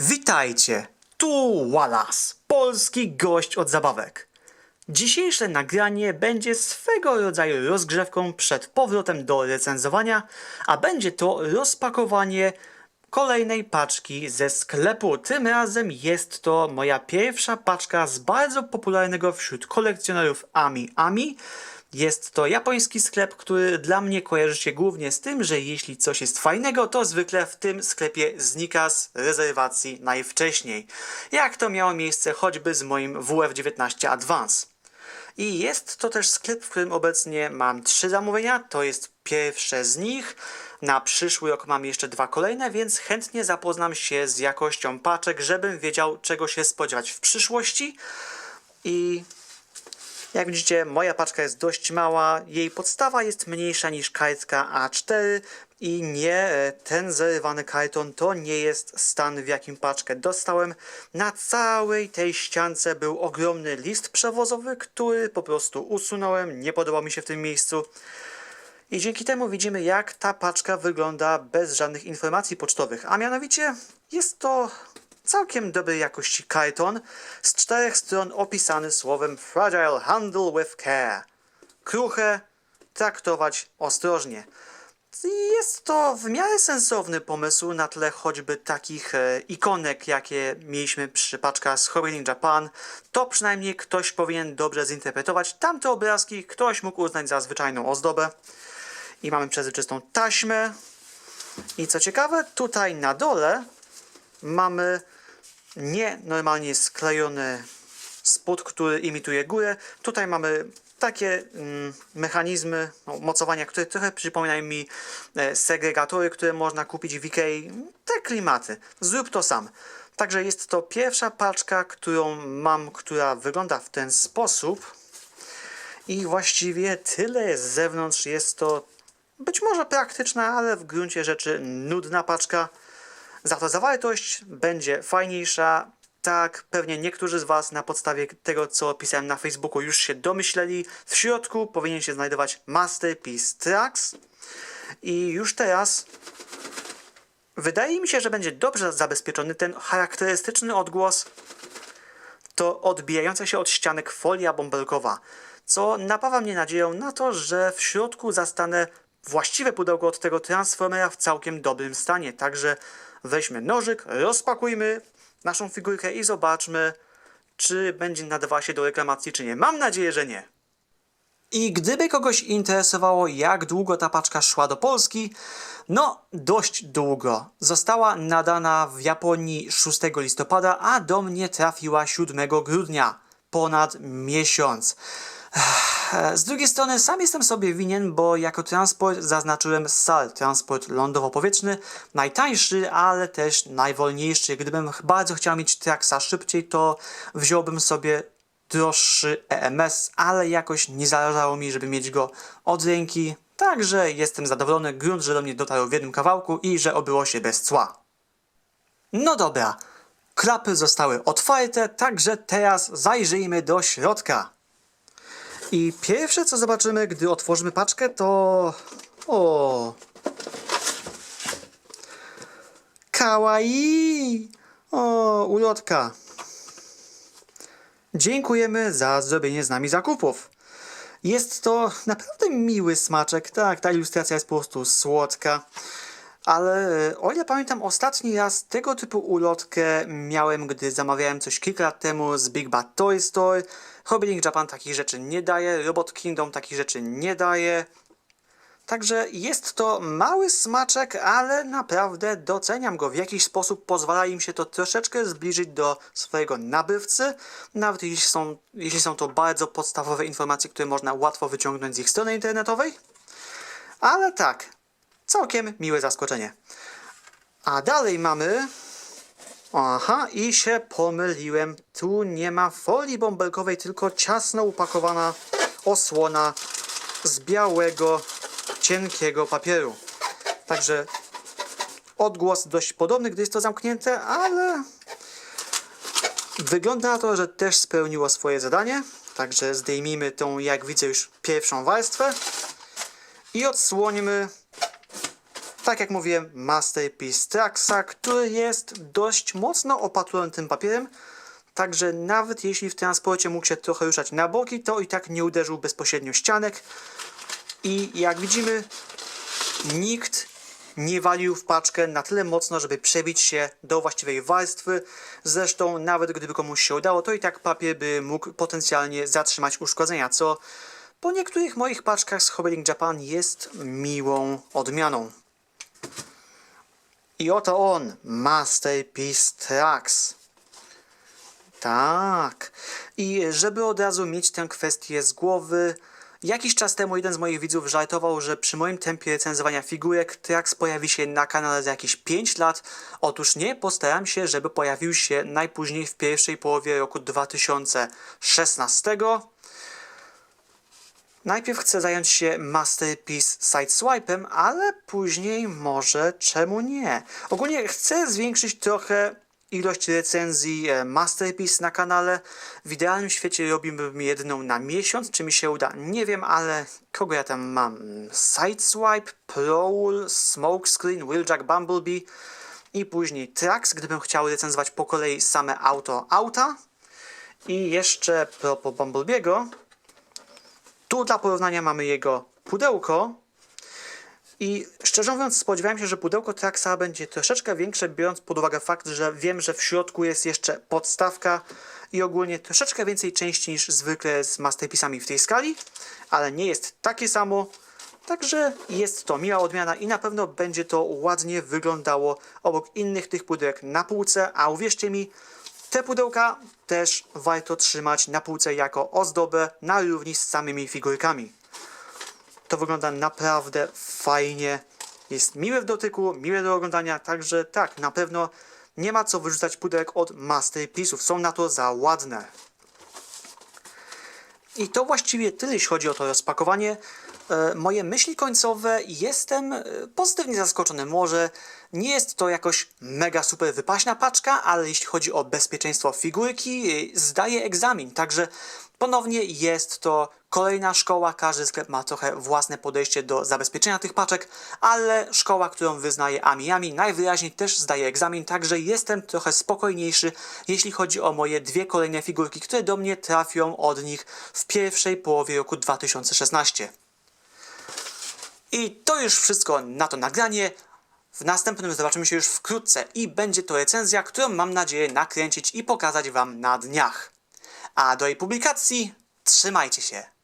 Witajcie, tu Wallace, polski gość od zabawek. Dzisiejsze nagranie będzie swego rodzaju rozgrzewką przed powrotem do recenzowania, a będzie to rozpakowanie kolejnej paczki ze sklepu. Tym razem jest to moja pierwsza paczka z bardzo popularnego wśród kolekcjonerów Ami Ami. Jest to japoński sklep, który dla mnie kojarzy się głównie z tym, że jeśli coś jest fajnego, to zwykle w tym sklepie znika z rezerwacji najwcześniej. Jak to miało miejsce choćby z moim WF19 Advance. I jest to też sklep, w którym obecnie mam trzy zamówienia. To jest pierwsze z nich. Na przyszły rok mam jeszcze dwa kolejne, więc chętnie zapoznam się z jakością paczek, żebym wiedział, czego się spodziewać w przyszłości. I jak widzicie, moja paczka jest dość mała. Jej podstawa jest mniejsza niż kartka A4 i nie, e, ten zerwany karton to nie jest stan, w jakim paczkę dostałem. Na całej tej ściance był ogromny list przewozowy, który po prostu usunąłem. Nie podobał mi się w tym miejscu. I dzięki temu widzimy, jak ta paczka wygląda bez żadnych informacji pocztowych. A mianowicie jest to całkiem dobrej jakości karton z czterech stron opisany słowem Fragile Handle with Care. Kruche, traktować ostrożnie. Jest to w miarę sensowny pomysł na tle choćby takich e, ikonek, jakie mieliśmy przy paczkach z Horror Japan. To przynajmniej ktoś powinien dobrze zinterpretować. Tamte obrazki ktoś mógł uznać za zwyczajną ozdobę. I mamy przezroczystą taśmę. I co ciekawe, tutaj na dole mamy nie normalnie sklejony spód, który imituje górę. Tutaj mamy takie mm, mechanizmy no, mocowania, które trochę przypominają mi e, segregatory, które można kupić w Ikei. Te klimaty. Zrób to sam. Także jest to pierwsza paczka, którą mam, która wygląda w ten sposób. I właściwie tyle z zewnątrz. Jest to być może praktyczna, ale w gruncie rzeczy nudna paczka. Za to zawartość będzie fajniejsza. Tak, pewnie niektórzy z Was na podstawie tego, co opisałem na Facebooku, już się domyśleli. W środku powinien się znajdować Masterpiece Tracks. I już teraz wydaje mi się, że będzie dobrze zabezpieczony ten charakterystyczny odgłos to odbijająca się od ścianek folia bąbelkowa, co napawa mnie nadzieją na to, że w środku zastanę właściwe pudełko od tego Transformera w całkiem dobrym stanie. Także weźmy nożyk, rozpakujmy naszą figurkę i zobaczmy, czy będzie nadawała się do reklamacji, czy nie. Mam nadzieję, że nie. I gdyby kogoś interesowało, jak długo ta paczka szła do Polski, no dość długo. Została nadana w Japonii 6 listopada, a do mnie trafiła 7 grudnia. Ponad miesiąc. Z drugiej strony sam jestem sobie winien, bo jako transport zaznaczyłem SAR, transport lądowo-powietrzny, najtańszy, ale też najwolniejszy. Gdybym bardzo chciał mieć Traxa szybciej, to wziąłbym sobie droższy EMS, ale jakoś nie zależało mi, żeby mieć go od ręki. Także jestem zadowolony, grunt, że do mnie dotarł w jednym kawałku i że obyło się bez cła. No dobra, klapy zostały otwarte, także teraz zajrzyjmy do środka. I pierwsze co zobaczymy, gdy otworzymy paczkę, to. O! Kawaii! O, ulotka. Dziękujemy za zrobienie z nami zakupów. Jest to naprawdę miły smaczek. Tak, ta ilustracja jest po prostu słodka. Ale e, o ile pamiętam, ostatni raz tego typu ulotkę miałem, gdy zamawiałem coś kilka lat temu z Big Bad Toy Store. Hobby Japan takich rzeczy nie daje, Robot Kingdom takich rzeczy nie daje. Także jest to mały smaczek, ale naprawdę doceniam go. W jakiś sposób pozwala im się to troszeczkę zbliżyć do swojego nabywcy, nawet jeśli są, jeśli są to bardzo podstawowe informacje, które można łatwo wyciągnąć z ich strony internetowej. Ale tak, całkiem miłe zaskoczenie. A dalej mamy. Aha, i się pomyliłem. Tu nie ma folii bąbelkowej, tylko ciasno upakowana osłona z białego, cienkiego papieru. Także odgłos dość podobny, gdy jest to zamknięte, ale wygląda na to, że też spełniło swoje zadanie. Także zdejmijmy tą, jak widzę, już pierwszą warstwę i odsłońmy tak jak mówiłem, Masterpiece Traxa, który jest dość mocno opatrzony tym papierem, także nawet jeśli w transporcie mógł się trochę ruszać na boki, to i tak nie uderzył bezpośrednio ścianek. I jak widzimy, nikt nie walił w paczkę na tyle mocno, żeby przebić się do właściwej warstwy. Zresztą nawet gdyby komuś się udało, to i tak papier by mógł potencjalnie zatrzymać uszkodzenia, co po niektórych moich paczkach z Hobbying Japan jest miłą odmianą. I oto on, Masterpiece Trax. Tak. I żeby od razu mieć tę kwestię z głowy, jakiś czas temu jeden z moich widzów żartował, że przy moim tempie recenzowania figurek Trax pojawi się na kanale za jakieś 5 lat. Otóż nie, postaram się, żeby pojawił się najpóźniej w pierwszej połowie roku 2016. Najpierw chcę zająć się Masterpiece Sideswipe'em, ale później może czemu nie. Ogólnie chcę zwiększyć trochę ilość recenzji e, Masterpiece na kanale. W idealnym świecie robiłbym jedną na miesiąc, czy mi się uda, nie wiem, ale kogo ja tam mam? Sideswipe, Prowl, Smokescreen, Wheeljack Bumblebee i później Trax, gdybym chciał recenzować po kolei same auto auta. I jeszcze propos Bumblebee'ego, tu dla porównania mamy jego pudełko. I szczerze mówiąc, spodziewałem się, że pudełko Traxa będzie troszeczkę większe, biorąc pod uwagę fakt, że wiem, że w środku jest jeszcze podstawka i ogólnie troszeczkę więcej części niż zwykle z Masterpiece'ami w tej skali, ale nie jest takie samo. Także jest to miła odmiana i na pewno będzie to ładnie wyglądało obok innych tych pudełek na półce, a uwierzcie mi, te pudełka też warto trzymać na półce jako ozdobę na równi z samymi figurkami. To wygląda naprawdę fajnie. Jest miłe w dotyku, miłe do oglądania, także tak, na pewno nie ma co wyrzucać pudełek od Masterpiece'ów. Są na to za ładne. I to właściwie tyle, jeśli chodzi o to rozpakowanie. E, Moje myśli końcowe, jestem e, pozytywnie zaskoczony. Może nie jest to jakoś mega super wypaśna paczka, ale jeśli chodzi o bezpieczeństwo figurki, e, zdaje egzamin. Także ponownie jest to kolejna szkoła. Każdy sklep ma trochę własne podejście do zabezpieczenia tych paczek, ale szkoła, którą wyznaje Amiyami, najwyraźniej też zdaje egzamin. Także jestem trochę spokojniejszy, jeśli chodzi o moje dwie kolejne figurki, które do mnie trafią od nich w pierwszej połowie roku 2016. I to już wszystko na to nagranie. W następnym zobaczymy się już wkrótce i będzie to recenzja, którą mam nadzieję nakręcić i pokazać Wam na dniach. A do jej publikacji trzymajcie się.